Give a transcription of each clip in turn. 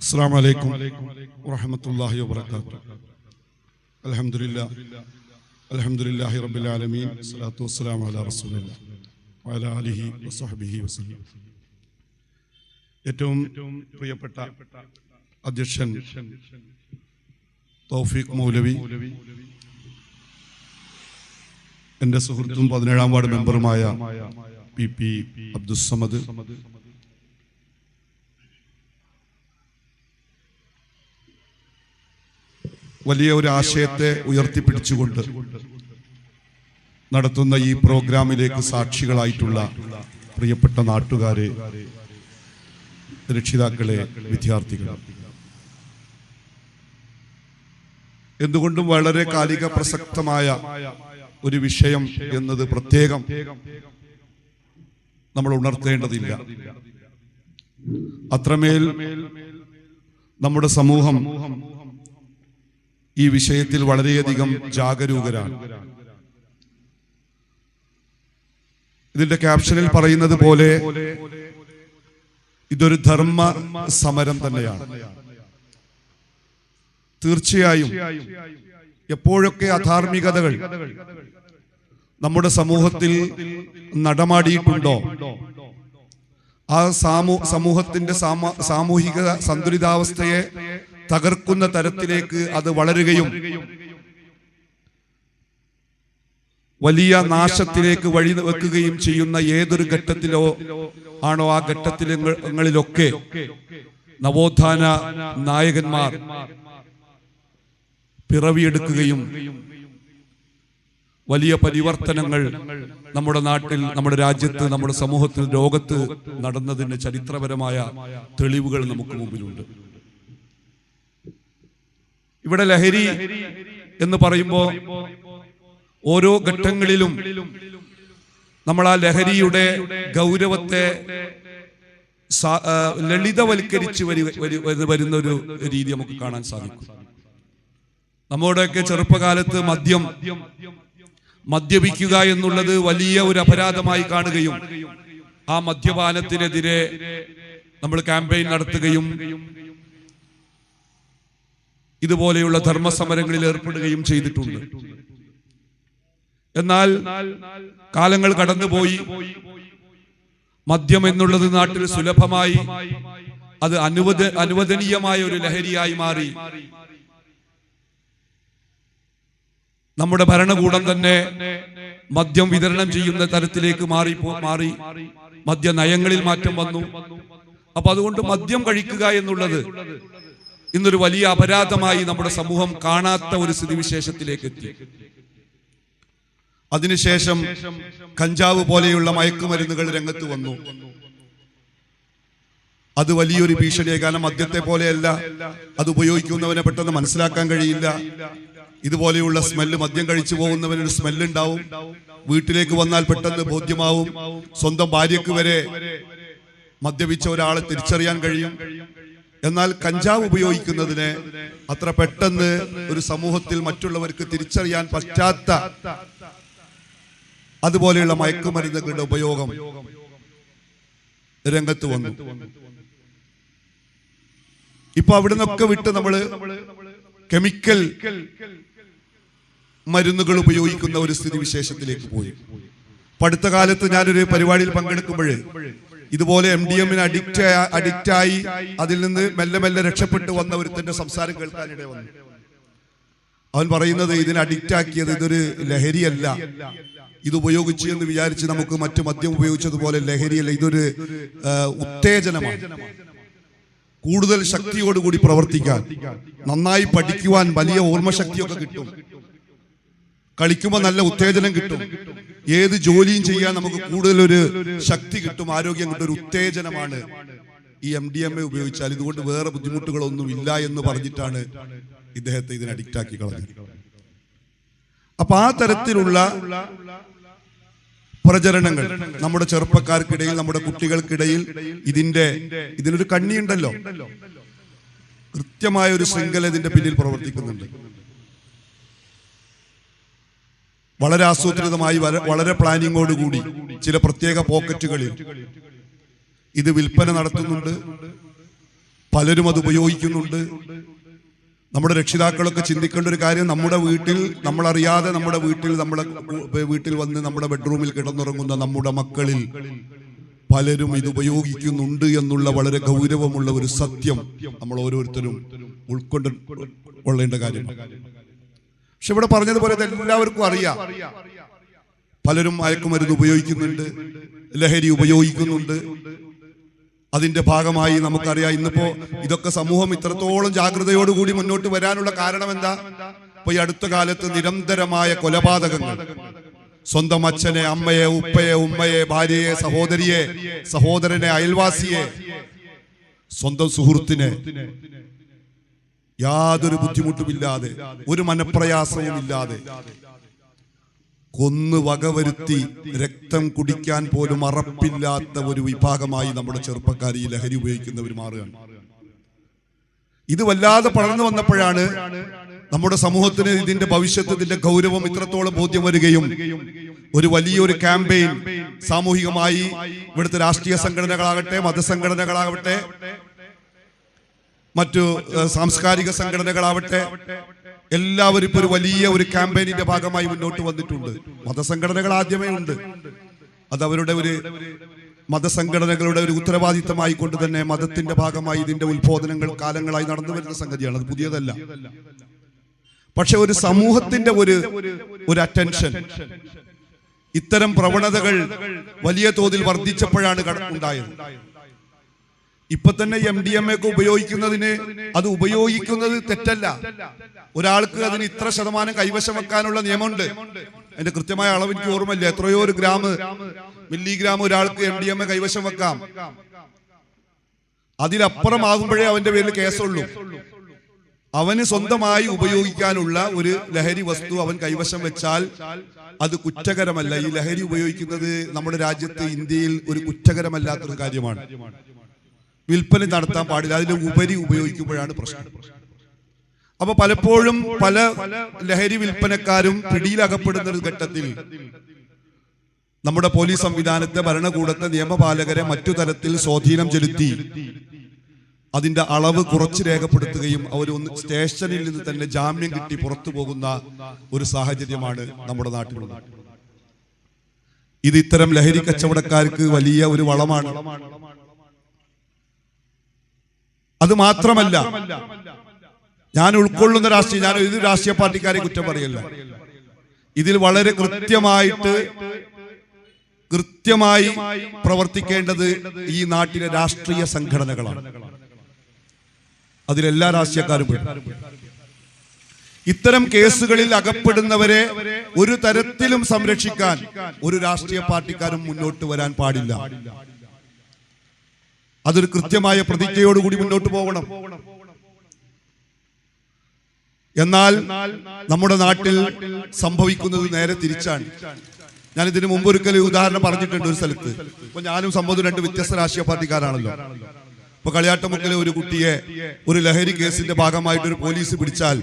السلام عليكم ورحمة الله وبركاته الحمد لله الحمد لله رب العالمين الصلاة والسلام على رسول الله وعلى آله وصحبه وسلم ഏറ്റവും പ്രിയപ്പെട്ട അധ്യക്ഷൻ തൗഫീഖ് മൗലവി എൻ്റെ സുഹൃത്തും പതിനേഴാം വാർഡ് മെമ്പറുമായ പി പി അബ്ദുസമദ് വലിയ ഒരു ആശയത്തെ ഉയർത്തിപ്പിടിച്ചുകൊണ്ട് നടത്തുന്ന ഈ പ്രോഗ്രാമിലേക്ക് സാക്ഷികളായിട്ടുള്ള പ്രിയപ്പെട്ട നാട്ടുകാരെ രക്ഷിതാക്കളെ വിദ്യാർത്ഥികൾ എന്തുകൊണ്ടും വളരെ കാലിക പ്രസക്തമായ ഒരു വിഷയം എന്നത് പ്രത്യേകം നമ്മൾ ഉണർത്തേണ്ടതില്ല. അത്രമേൽ നമ്മുടെ സമൂഹം ഈ വിഷയത്തിൽ വളരെയധികം ജാഗരൂകരാണ്. ഇതിന്റെ ക്യാപ്ഷനിൽ പറയുന്നത് പോലെ ഇതൊരു ധർമ്മ സമരം തന്നെയാണ്. തീർച്ചയായും എപ്പോഴൊക്കെ അധാർമികതകൾ നമ്മുടെ സമൂഹത്തിൽ നടമാടിയിട്ടുണ്ടോ? ആ സാമൂ സമൂഹത്തിന്റെ സാമൂഹിക സന്തുലിതാവസ്ഥയെ തകർക്കുന്ന തരത്തിലേക്ക് അത് വളരുകയും വലിയ നാശത്തിലേക്ക് വഴി വെക്കുകയും ചെയ്യുന്ന ഏതൊരു ഘട്ടത്തിലോ ആണോ ആ ഘട്ടത്തിലങ്ങളിലൊക്കെ നവോത്ഥാന നായകന്മാർ പിറവിയെടുക്കുകയും വലിയ പരിവർത്തനങ്ങൾ നമ്മുടെ നാട്ടിൽ നമ്മുടെ രാജ്യത്ത് നമ്മുടെ സമൂഹത്തിൽ ലോകത്ത് നടന്നതിന് ചരിത്രപരമായ തെളിവുകൾ നമുക്ക് മുമ്പിലുണ്ട്. ഇവിടെ ലഹരി എന്ന് പറയുമ്പോൾ ഓരോ ഘട്ടങ്ങളിലും നമ്മൾ ആ ലഹരിയുടെ ഗൗരവത്തെ ലളിതവൽക്കരിച്ച് വരി- വരി- വരി- വരുന്ന ഒരു രീതി നമുക്ക് കാണാൻ സാധിക്കും. നമ്മുടെയൊക്കെ ചെറുപ്പകാലത്ത് മദ്യം മദ്യപിക്കുക എന്നുള്ളത് വലിയ ഒരു അപരാധമായി കാണുകയും ആ മദ്യപാനത്തിനെതിരെ നമ്മൾ ക്യാമ്പയിൻ നടത്തുകയും ഇതുപോലെയുള്ള ധർമ്മസമരങ്ങളിൽ ഏർപ്പെടുകയും ചെയ്തിട്ടുണ്ട്. എന്നാൽ കാലങ്ങൾ കടന്നുപോയി. മദ്യം എന്നുള്ളത് നാട്ടിൽ സുലഭമായി അത് അനുവദ അനുവദനീയമായ ഒരു ലഹരിയായി മാറി. നമ്മുടെ ഭരണകൂടം തന്നെ മദ്യം വിതരണം ചെയ്യുന്ന തരത്തിലേക്ക് മാറി മാറി. മദ്യ നയങ്ങളിൽ മാറ്റം വന്നു. അപ്പൊ അതുകൊണ്ട് മദ്യം കഴിക്കുക എന്നുള്ളത് ഇന്നൊരു വലിയ അപരാധമായി നമ്മുടെ സമൂഹം കാണാത്ത ഒരു സ്ഥിതിവിശേഷത്തിലേക്ക് എത്തി. അതിനുശേഷം കഞ്ചാവ് പോലെയുള്ള മയക്കുമരുന്നുകൾ രംഗത്ത് വന്നു. അത് വലിയൊരു ഭീഷണിയായി കാരണം മദ്യത്തെ പോലെയല്ല അത് ഉപയോഗിക്കുന്നവനെ പെട്ടെന്ന് മനസ്സിലാക്കാൻ കഴിയില്ല. ഇതുപോലെയുള്ള സ്മെല്ല് മദ്യം കഴിച്ചു പോകുന്നവന് ഒരു ഉണ്ടാവും വീട്ടിലേക്ക് വന്നാൽ പെട്ടെന്ന് ബോധ്യമാവും. സ്വന്തം ഭാര്യക്ക് വരെ മദ്യപിച്ച ഒരാളെ തിരിച്ചറിയാൻ കഴിയും. എന്നാൽ കഞ്ചാവ് ഉപയോഗിക്കുന്നതിന് അത്ര പെട്ടെന്ന് ഒരു സമൂഹത്തിൽ മറ്റുള്ളവർക്ക് തിരിച്ചറിയാൻ പറ്റാത്ത അതുപോലെയുള്ള മയക്കുമരുന്നുകളുടെ ഉപയോഗം രംഗത്ത് വന്നു. ഇപ്പൊ അവിടെ നിന്നൊക്കെ വിട്ട് നമ്മൾ കെമിക്കൽ മരുന്നുകൾ ഉപയോഗിക്കുന്ന ഒരു സ്ഥിതിവിശേഷത്തിലേക്ക് പോയി. അടുത്ത കാലത്ത് ഞാനൊരു പരിപാടിയിൽ പങ്കെടുക്കുമ്പോൾ ഇതുപോലെ എം ഡി എമ്മിന് അഡിക്റ്റ് അഡിക്റ്റായി അതിൽ നിന്ന് മെല്ലെ മെല്ലെ രക്ഷപ്പെട്ട് വന്ന ഒരുത്തന്റെ സംസാരം കേൾക്കാനിടെ വന്നു അവൻ പറയുന്നത് ഇതിന് അഡിക്റ്റ് ആക്കിയത് ഇതൊരു ലഹരിയല്ല. ഇത് ഉപയോഗിച്ചു എന്ന് വിചാരിച്ച് നമുക്ക് മറ്റു മദ്യം ഉപയോഗിച്ചതുപോലെ ലഹരിയല്ല. ഇതൊരു ഉത്തേജനമാണ്. കൂടുതൽ ശക്തിയോടുകൂടി പ്രവർത്തിക്കാൻ നന്നായി പഠിക്കുവാൻ വലിയ ഓർമ്മശക്തിയൊക്കെ കിട്ടും. കളിക്കുമ്പോൾ നല്ല ഉത്തേജനം കിട്ടും. ഏത് ജോലിയും ചെയ്യാൻ നമുക്ക് കൂടുതൽ ഒരു ശക്തി കിട്ടും ആരോഗ്യം കിട്ടും ഒരു ഉത്തേജനമാണ്. ഈ എം ഡി എം എ ഉപയോഗിച്ചാൽ ഇതുകൊണ്ട് വേറെ ബുദ്ധിമുട്ടുകളൊന്നും ഇല്ല എന്ന് പറഞ്ഞിട്ടാണ് ഇദ്ദേഹത്തെ ഇതിന് അഡിക്റ്റ് ആക്കി കളഞ്ഞത്. അപ്പൊ ആ തരത്തിലുള്ള പ്രചരണങ്ങൾ നമ്മുടെ ചെറുപ്പക്കാർക്കിടയിൽ നമ്മുടെ കുട്ടികൾക്കിടയിൽ ഇതിന്റെ ഇതിനൊരു കണ്ണിയുണ്ടല്ലോ. കൃത്യമായ ഒരു ശൃംഖല ഇതിന്റെ പിന്നിൽ പ്രവർത്തിക്കുന്നുണ്ട്. വളരെ ആസൂത്രിതമായി വളരെ പ്ലാനിങ്ങോടുകൂടി ചില പ്രത്യേക പോക്കറ്റുകളിൽ ഇത് വിൽപ്പന നടത്തുന്നുണ്ട്. പലരും അത് ഉപയോഗിക്കുന്നുണ്ട്. നമ്മുടെ രക്ഷിതാക്കളൊക്കെ ചിന്തിക്കേണ്ട ഒരു കാര്യം നമ്മുടെ വീട്ടിൽ നമ്മളറിയാതെ നമ്മുടെ വീട്ടിൽ നമ്മുടെ വീട്ടിൽ വന്ന് നമ്മുടെ ബെഡ്റൂമിൽ കിടന്നുറങ്ങുന്ന നമ്മുടെ മക്കളിൽ പലരും ഇത് ഉപയോഗിക്കുന്നുണ്ട് എന്നുള്ള വളരെ ഗൗരവമുള്ള ഒരു സത്യം നമ്മൾ ഓരോരുത്തരും ഉൾക്കൊണ്ട് കൊള്ളേണ്ട കാര്യം പക്ഷെ ഇവിടെ പറഞ്ഞതുപോലെ എല്ലാവർക്കും അറിയാം. പലരും മയക്കുമരുന്ന് ഉപയോഗിക്കുന്നുണ്ട് ലഹരി ഉപയോഗിക്കുന്നുണ്ട്. അതിന്റെ ഭാഗമായി നമുക്കറിയാം ഇന്നിപ്പോ ഇതൊക്കെ സമൂഹം ഇത്രത്തോളം ജാഗ്രതയോടുകൂടി മുന്നോട്ട് വരാനുള്ള കാരണം എന്താ ഇപ്പൊ ഈ അടുത്ത കാലത്ത് നിരന്തരമായ കൊലപാതകങ്ങൾ. സ്വന്തം അച്ഛനെ അമ്മയെ ഉപ്പയെ ഉമ്മയെ ഭാര്യയെ സഹോദരിയെ സഹോദരനെ അയൽവാസിയെ സ്വന്തം സുഹൃത്തിനെ യാതൊരു ബുദ്ധിമുട്ടുമില്ലാതെ ഒരു മനപ്രയാസവും ഇല്ലാതെ കൊന്ന് വകവരുത്തി രക്തം കുടിക്കാൻ പോലും അറപ്പില്ലാത്ത ഒരു വിഭാഗമായി നമ്മുടെ ചെറുപ്പക്കാർ ഈ ലഹരി ഉപയോഗിക്കുന്നവർ മാറുകയാണ്. ഇത് വല്ലാതെ പടർന്നു വന്നപ്പോഴാണ് നമ്മുടെ സമൂഹത്തിന് ഇതിന്റെ ഭവിഷ്യത്ത് ഇതിന്റെ ഗൗരവം ഇത്രത്തോളം ബോധ്യം വരികയും ഒരു വലിയൊരു ക്യാമ്പയിൻ സാമൂഹികമായി ഇവിടുത്തെ രാഷ്ട്രീയ സംഘടനകളാകട്ടെ മതസംഘടനകളാകട്ടെ മറ്റു സാംസ്കാരിക സംഘടനകളാവട്ടെ എല്ലാവരും ഇപ്പൊ ഒരു വലിയ ഒരു ക്യാമ്പയിനിന്റെ ഭാഗമായി മുന്നോട്ട് വന്നിട്ടുണ്ട്. മതസംഘടനകൾ ആദ്യമേ ഉണ്ട്. അത് അവരുടെ ഒരു മതസംഘടനകളുടെ ഒരു ഉത്തരവാദിത്തമായി കൊണ്ട് തന്നെ മതത്തിന്റെ ഭാഗമായി ഇതിന്റെ ഉത്ബോധനങ്ങൾ കാലങ്ങളായി നടന്നു വരുന്ന സംഗതിയാണ്. അത് പുതിയതല്ല. പക്ഷെ ഒരു സമൂഹത്തിന്റെ ഒരു ഒരു അറ്റൻഷൻ ഇത്തരം പ്രവണതകൾ വലിയ തോതിൽ വർദ്ധിച്ചപ്പോഴാണ് ഉണ്ടായത്. ഇപ്പൊ തന്നെ എം ഡി എം ഒക്കെ ഉപയോഗിക്കുന്നതിന് അത് ഉപയോഗിക്കുന്നത് തെറ്റല്ല. ഒരാൾക്ക് അതിന് ഇത്ര ശതമാനം കൈവശം വെക്കാനുള്ള നിയമമുണ്ട്. അതിന്റെ കൃത്യമായ അളവ് എനിക്ക് ഓർമ്മയില്ല. എത്രയോ ഒരു ഗ്രാം മില്ലിഗ്രാം ഒരാൾക്ക് എം ഡി എം എ കൈവശം വെക്കാം. അതിലപ്പുറമാകുമ്പോഴേ അവന്റെ പേരിൽ കേസുള്ളൂ. അവന് സ്വന്തമായി ഉപയോഗിക്കാനുള്ള ഒരു ലഹരി വസ്തു അവൻ കൈവശം വെച്ചാൽ അത് കുറ്റകരമല്ല. ഈ ലഹരി ഉപയോഗിക്കുന്നത് നമ്മുടെ രാജ്യത്ത് ഇന്ത്യയിൽ ഒരു കുറ്റകരമല്ലാത്തൊരു കാര്യമാണ്. വിൽപ്പന നടത്താൻ പാടില്ല. അതിന് ഉപരി ഉപയോഗിക്കുമ്പോഴാണ് പ്രശ്നം. അപ്പൊ പലപ്പോഴും പല ലഹരി വിൽപ്പനക്കാരും പിടിയിലകപ്പെടുന്ന ഒരു ഘട്ടത്തിൽ നമ്മുടെ പോലീസ് സംവിധാനത്തെ ഭരണകൂടത്തെ നിയമപാലകരെ മറ്റു തരത്തിൽ സ്വാധീനം ചെലുത്തി അതിന്റെ അളവ് കുറച്ച് രേഖപ്പെടുത്തുകയും അവർ ഒന്ന് സ്റ്റേഷനിൽ നിന്ന് തന്നെ ജാമ്യം കിട്ടി പുറത്തു പോകുന്ന ഒരു സാഹചര്യമാണ് നമ്മുടെ നാട്ടിലുള്ളത്. ഇത് ഇത്തരം ലഹരി കച്ചവടക്കാർക്ക് വലിയ ഒരു വളമാണ്. അത് മാത്രമല്ല ഞാൻ ഉൾക്കൊള്ളുന്ന രാഷ്ട്രീയം ഞാൻ ഇത് രാഷ്ട്രീയ പാർട്ടിക്കാരെ കുറ്റം പറയല്ല. ഇതിൽ വളരെ കൃത്യമായിട്ട് കൃത്യമായി പ്രവർത്തിക്കേണ്ടത് ഈ നാട്ടിലെ രാഷ്ട്രീയ സംഘടനകളാണ്. അതിലെല്ലാ രാഷ്ട്രീയക്കാരും ഇത്തരം കേസുകളിൽ അകപ്പെടുന്നവരെ ഒരു തരത്തിലും സംരക്ഷിക്കാൻ ഒരു രാഷ്ട്രീയ പാർട്ടിക്കാരും മുന്നോട്ട് വരാൻ പാടില്ല. അതൊരു കൃത്യമായ പ്രതിജ്ഞയോടുകൂടി മുന്നോട്ട് പോകണം. എന്നാൽ നമ്മുടെ നാട്ടിൽ സംഭവിക്കുന്നത് നേരെ തിരിച്ചാണ്. ഞാൻ ഇതിനു മുമ്പ് ഒരിക്കൽ ഉദാഹരണം പറഞ്ഞിട്ടുണ്ട് ഒരു സ്ഥലത്ത്. ഇപ്പൊ ഞാനും സംഭവം രണ്ട് വ്യത്യസ്ത രാഷ്ട്രീയ പാർട്ടിക്കാരാണല്ലോ. ഇപ്പൊ കളിയാട്ടമുക്കിലെ ഒരു കുട്ടിയെ ഒരു ലഹരി കേസിന്റെ ഭാഗമായിട്ട് ഒരു പോലീസ് പിടിച്ചാൽ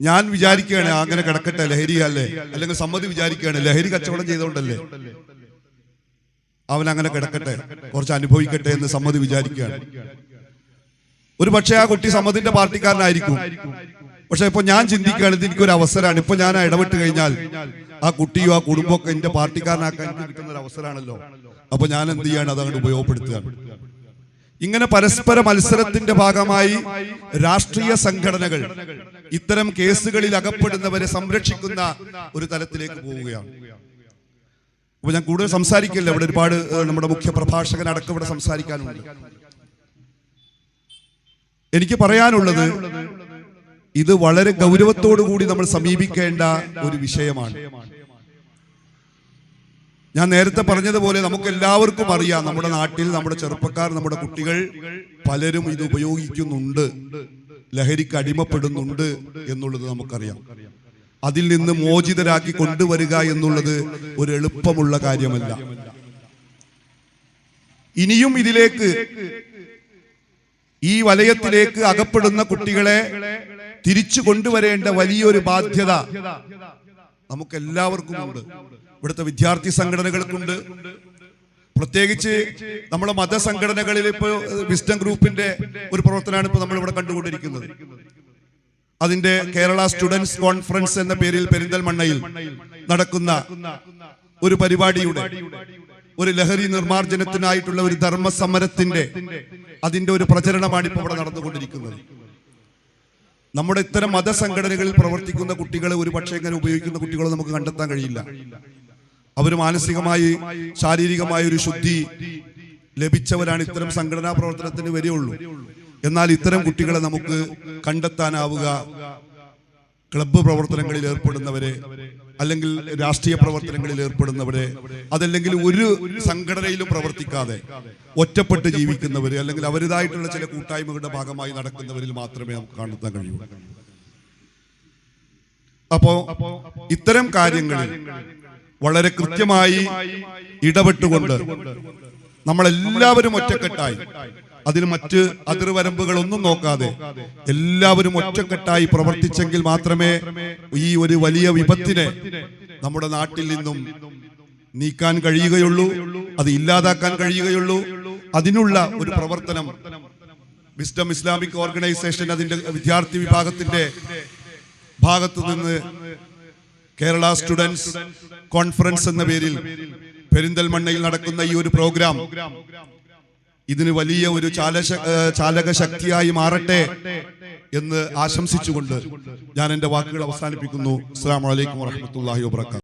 ഞാൻ വിചാരിക്കുകയാണ് അങ്ങനെ കിടക്കട്ടെ ലഹരിയല്ലേ? അല്ലെങ്കിൽ സമ്മതി വിചാരിക്കുകയാണ് ലഹരി കച്ചവടം ചെയ്തുകൊണ്ടല്ലേ? അവൻ അങ്ങനെ കിടക്കട്ടെ. കുറച്ച് അനുഭവിക്കട്ടെ എന്ന് സമ്മതി വിചാരിക്കുകയാണ്. ഒരു പക്ഷേ ആ കുട്ടി സമ്മതിന്റെ പാർട്ടിക്കാരനായിരിക്കും. പക്ഷെ ഇപ്പൊ ഞാൻ ചിന്തിക്കുകയാണ് ഇത് എനിക്കൊരു അവസരമാണ്. ഇപ്പൊ ഞാൻ ആ ഇടപെട്ട് കഴിഞ്ഞാൽ ആ കുട്ടിയോ ആ കുടുംബമൊക്കെ എന്റെ പാർട്ടിക്കാരനാക്കാൻ കിട്ടുന്ന ഒരു അവസരമാണല്ലോ. അപ്പൊ ഞാൻ എന്ത് ചെയ്യാണ്? അത് അതങ്ങോട്ട് ഉപയോഗപ്പെടുത്തുകയാണ്. ഇങ്ങനെ പരസ്പര മത്സരത്തിന്റെ ഭാഗമായി രാഷ്ട്രീയ സംഘടനകൾ ഇത്തരം കേസുകളിൽ അകപ്പെടുന്നവരെ സംരക്ഷിക്കുന്ന ഒരു തലത്തിലേക്ക് പോവുകയാണ്. അപ്പൊ ഞാൻ കൂടുതൽ സംസാരിക്കില്ല. ഇവിടെ ഒരുപാട് നമ്മുടെ മുഖ്യ പ്രഭാഷകൻ അടക്കം ഇവിടെ സംസാരിക്കാനുണ്ട്. എനിക്ക് പറയാനുള്ളത് ഇത് വളരെ ഗൗരവത്തോടു കൂടി നമ്മൾ സമീപിക്കേണ്ട ഒരു വിഷയമാണ്. ഞാൻ നേരത്തെ പറഞ്ഞതുപോലെ നമുക്ക് എല്ലാവർക്കും അറിയാം നമ്മുടെ നാട്ടിൽ നമ്മുടെ ചെറുപ്പക്കാർ നമ്മുടെ കുട്ടികൾ പലരും ഇത് ഉപയോഗിക്കുന്നുണ്ട്. ലഹരിക്ക് അടിമപ്പെടുന്നുണ്ട് എന്നുള്ളത് നമുക്കറിയാം. അതിൽ നിന്ന് മോചിതരാക്കി കൊണ്ടുവരിക എന്നുള്ളത് ഒരു എളുപ്പമുള്ള കാര്യമല്ല. ഇനിയും ഇതിലേക്ക് ഈ വലയത്തിലേക്ക് അകപ്പെടുന്ന കുട്ടികളെ തിരിച്ചു കൊണ്ടുവരേണ്ട വലിയൊരു ബാധ്യത നമുക്ക് എല്ലാവർക്കും ഉണ്ട്. ഇവിടുത്തെ വിദ്യാർത്ഥി സംഘടനകൾക്കുണ്ട്. പ്രത്യേകിച്ച് നമ്മുടെ മതസംഘടനകളിൽ ഇപ്പോൾ വിസ്ഡം ഗ്രൂപ്പിന്റെ ഒരു പ്രവർത്തനമാണ് ഇപ്പോൾ നമ്മൾ ഇവിടെ കണ്ടുകൊണ്ടിരിക്കുന്നത്. അതിന്റെ കേരള സ്റ്റുഡൻസ് കോൺഫറൻസ് എന്ന പേരിൽ പെരിന്തൽമണ്ണയിൽ നടക്കുന്ന ഒരു പരിപാടിയുടെ ഒരു ലഹരി നിർമാർജനത്തിനായിട്ടുള്ള ഒരു ധർമ്മ സമരത്തിന്റെ അതിന്റെ ഒരു പ്രചരണമാണ് ഇപ്പോൾ ഇവിടെ നടന്നുകൊണ്ടിരിക്കുന്നത്. നമ്മുടെ ഇത്തരം മതസംഘടനകളിൽ പ്രവർത്തിക്കുന്ന കുട്ടികളെ ഒരു പക്ഷേ ഇങ്ങനെ ഉപയോഗിക്കുന്ന കുട്ടികളെ നമുക്ക് കണ്ടെത്താൻ കഴിയില്ല. അവർ മാനസികമായി ശാരീരികമായ ഒരു ശുദ്ധി ലഭിച്ചവരാണ് ഇത്തരം സംഘടനാ പ്രവർത്തനത്തിന് വരികയുള്ളൂ എന്നാൽ ഇത്തരം കുട്ടികളെ നമുക്ക് കണ്ടെത്താനാവുക. ക്ലബ്ബ് പ്രവർത്തനങ്ങളിൽ ഏർപ്പെടുന്നവരെ അല്ലെങ്കിൽ രാഷ്ട്രീയ പ്രവർത്തനങ്ങളിൽ ഏർപ്പെടുന്നവരെ അതല്ലെങ്കിൽ ഒരു സംഘടനയിലും പ്രവർത്തിക്കാതെ ഒറ്റപ്പെട്ട് ജീവിക്കുന്നവര് അല്ലെങ്കിൽ അവരുതായിട്ടുള്ള ചില കൂട്ടായ്മകളുടെ ഭാഗമായി നടക്കുന്നവരിൽ മാത്രമേ നമുക്ക് കണ്ടെത്താൻ കഴിയൂ. അപ്പോ ഇത്തരം കാര്യങ്ങളിൽ വളരെ കൃത്യമായി ഇടപെട്ടുകൊണ്ട് നമ്മളെല്ലാവരും ഒറ്റക്കെട്ടായി അതിന് മറ്റ് അതിർവരമ്പുകളൊന്നും നോക്കാതെ എല്ലാവരും ഒറ്റക്കെട്ടായി പ്രവർത്തിച്ചെങ്കിൽ മാത്രമേ ഈ ഒരു വലിയ വിപത്തിനെ നമ്മുടെ നാട്ടിൽ നിന്നും നീക്കാൻ കഴിയുകയുള്ളൂ അത് ഇല്ലാതാക്കാൻ കഴിയുകയുള്ളൂ. അതിനുള്ള ഒരു പ്രവർത്തനം വിസ്ഡം ഇസ്ലാമിക് ഓർഗനൈസേഷൻ അതിന്റെ വിദ്യാർത്ഥി വിഭാഗത്തിന്റെ ഭാഗത്തു നിന്ന് കേരള സ്റ്റുഡൻസ് കോൺഫറൻസ് എന്ന പേരിൽ പെരിന്തൽമണ്ണയിൽ നടക്കുന്ന ഈ ഒരു പ്രോഗ്രാം ഇതിന് വലിയ ഒരു ചാലശ ചാലക ശക്തിയായി മാറട്ടെ എന്ന് ആശംസിച്ചുകൊണ്ട് ഞാൻ എന്റെ വാക്കുകൾ അവസാനിപ്പിക്കുന്നു. അസ്സാം വലൈക്കും വാഹമത്തല്ലാഹി വാബർക്കാത്തു